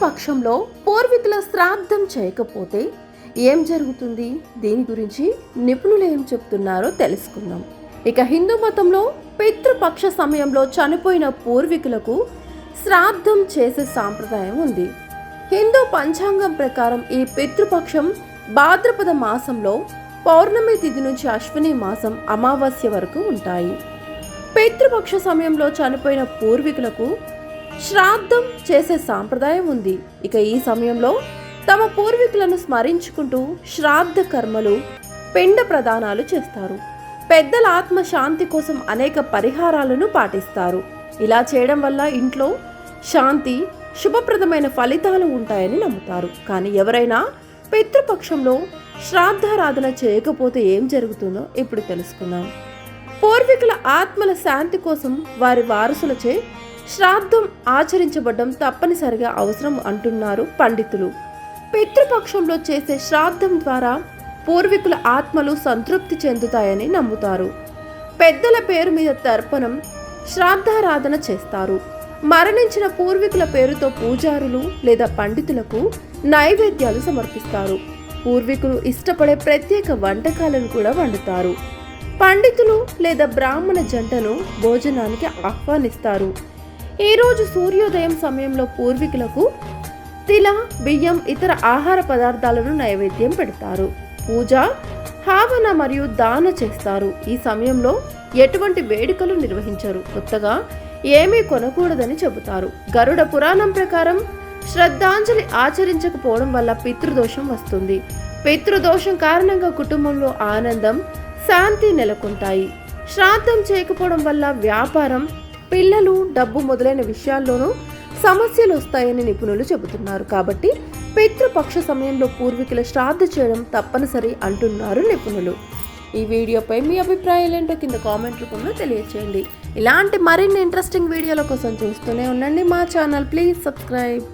పక్షంలో పూర్వీకుల శ్రాద్ధం చేయకపోతే ఏం జరుగుతుంది? దీని గురించి నిపుణులు ఏం చెప్తున్నారో తెలుసుకుందాం. ఇక హిందూ మతంలో పితృపక్ష సమయంలో చనిపోయిన పూర్వీకులకు శ్రాద్ధం చేసే సాంప్రదాయం ఉంది. హిందూ పంచాంగం ప్రకారం ఈ పితృపక్షం భాద్రపద మాసంలో పౌర్ణమి తిథి నుంచి అశ్విని మాసం అమావాస్య వరకు ఉంటాయి. పితృపక్ష సమయంలో చనిపోయిన పూర్వీకులకు శ్రాద్ధం చేసే సాంప్రదాయం ఉంది. ఇక ఈ సమయంలో తమ పూర్వీకులను స్మరించుకుంటూ శ్రాద్ధ కర్మలు పిండ ప్రదానాలు చేస్తారు. పెద్దల ఆత్మ శాంతి కోసం అనేక పరిహారాలను పాటిస్తారు. ఇలా చేయడం వల్ల ఇంట్లో శాంతి శుభప్రదమైన ఫలితాలు ఉంటాయని నమ్ముతారు. కానీ ఎవరైనా పితృపక్షంలో శ్రాద్ధారాధన చేయకపోతే ఏం జరుగుతుందో ఇప్పుడు తెలుసుకుందాం. పూర్వీకుల ఆత్మల శాంతి కోసం వారి వారసులచే శ్రాద్ధం ఆచరించబడడం తప్పనిసరిగా అవసరం అంటున్నారు పండితులు. పితృపక్షంలో చేసే శ్రాద్ధం ద్వారా పూర్వీకుల ఆత్మలు సంతృప్తి చెందుతాయని నమ్ముతారు. పెద్దల పేరు మీద తర్పణం శ్రాద్ధారాధన చేస్తారు. మరణించిన పూర్వీకుల పేరుతో పూజారులు లేదా పండితులకు నైవేద్యాలు సమర్పిస్తారు. పూర్వీకులు ఇష్టపడే ప్రత్యేక వంటకాలను కూడా వండుతారు. పండితులు లేదా బ్రాహ్మణ జంటను భోజనానికి ఆహ్వానిస్తారు. ఈరోజు సూర్యోదయం సమయంలో పూర్వీకులకు తిల బియ్యం ఇతర ఆహార పదార్థాలను నైవేద్యం పెడతారు. పూజ హావన మరియు దాన చేస్తారు. ఈ సమయంలో ఎటువంటి వేడుకలు నిర్వహించరు. కొత్తగా ఏమీ కొనకూడదని చెబుతారు. గరుడ పురాణం ప్రకారం శ్రద్ధాంజలి ఆచరించకపోవడం వల్ల పితృదోషం వస్తుంది. పితృదోషం కారణంగా కుటుంబంలో ఆనందం శాంతి నెలకొంటాయి. శ్రాద్ధం చేయకపోవడం వల్ల వ్యాపారం పిల్లలు డబ్బు మొదలైన విషయాల్లోనూ సమస్యలు వస్తాయని నిపుణులు చెబుతున్నారు. కాబట్టి పితృపక్ష సమయంలో పూర్వీకుల శ్రాద్ధ చేయడం తప్పనిసరి అంటున్నారు నిపుణులు. ఈ వీడియోపై మీ అభిప్రాయాలు ఏంటో కింద కామెంట్ రూపంలో తెలియచేయండి. ఇలాంటి మరిన్ని ఇంట్రెస్టింగ్ వీడియోల కోసం చూస్తూనే ఉండండి మా ఛానల్. Please subscribe.